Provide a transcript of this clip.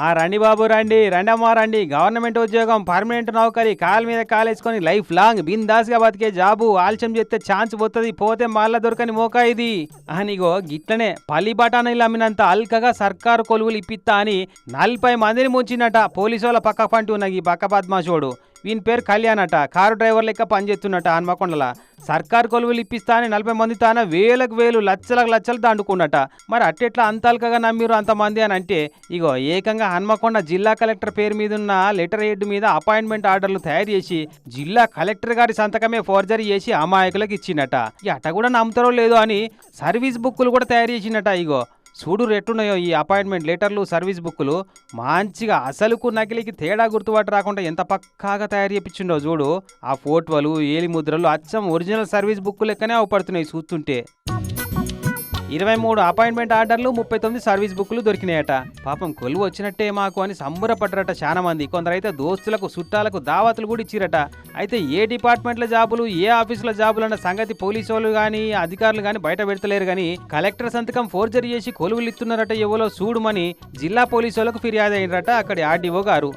ఆ రండి బాబు రండి. రండమ్మా రండి. గవర్నమెంట్ ఉద్యోగం పర్మనెంట్ నౌకరీ కాలు మీద కాలేసుకొని లైఫ్ లాంగ్. బిందాస్గా బతికే జాబు ఆలస్యం చేస్తే ఛాన్స్ పోతుంది పోతే మళ్ళా దొరకని మోకా ఇది. అనిగో గిట్లనే పల్లి బఠానీలు అమ్మినంత అల్కగా సర్కారు కొలువులు ఇప్పిస్తా అని నలభై మందిని ముంచినట పోలీసు వాళ్ళ పక్క పంటి ఉన్న ఈ పక్క పద్మాషోడు వీని పేరు కళ్యాణ్ అట కారు డ్రైవర్ లెక్క పనిచేస్తున్నట హన్మకొండల. సర్కార్ కొలువులు ఇప్పిస్తా అని నలభై మంది తాన వేలకు వేలు లచ్చలకు లచ్చలు దండుకున్నట. మరి అట్టెట్లా అంతాలుకగా నమ్మిరు అంతమంది అని అంటే ఇగో ఏకంగా హన్మకొండ జిల్లా కలెక్టర్ పేరు మీద ఉన్న లెటర్ హెడ్ మీద అపాయింట్మెంట్ ఆర్డర్లు తయారు చేసి జిల్లా కలెక్టర్ గారి సంతకమే ఫోర్జరీ చేసి అమాయకులకు ఇచ్చిండట ఈ అట కూడా నమ్ముతారో లేదో అని సర్వీస్ బుక్కులు కూడా తయారు చేసిండట ఇగో. చూడు రెట్టున్నాయో ఈ అపాయింట్మెంట్ లెటర్లు సర్వీస్ బుక్కులు. మంచిగా అసలుకు నకిలీకి తేడా గుర్తుబాటు రాకుండా ఎంత పక్కాగా తయారు చేయించిండో చూడు. ఆ ఫోటోలు ఏలి ముద్రలు అచ్చం ఒరిజినల్ సర్వీస్ బుక్ లెక్కనే అవపడుతున్నాయి చూస్తుంటే. ఇరవై మూడు అపాయింట్మెంట్ ఆర్డర్లు ముప్పై తొమ్మిది సర్వీస్ బుక్లు దొరికినాయట. పాపం కొలువు వచ్చినట్టే మాకు అని సంబరపడ్డరట చాలా మంది కొందరైతే దోస్తులకు చుట్టాలకు దావతులు కూడా ఇచ్చిరట. అయితే ఏ డిపార్ట్మెంట్ల జాబులు ఏ ఆఫీసుల జాబులు అన్న సంగతి పోలీసు వాళ్ళు కానీ అధికారులు కానీ బయట పెడతలేరు కానీ కలెక్టర్ సంతకం ఫోర్జరీ చేసి కొలువులు ఇస్తున్నారట ఎవరో చూడమని జిల్లా పోలీసు వాళ్ళకు ఫిర్యాదు అయినరట అక్కడి ఆర్డీఓ గారు.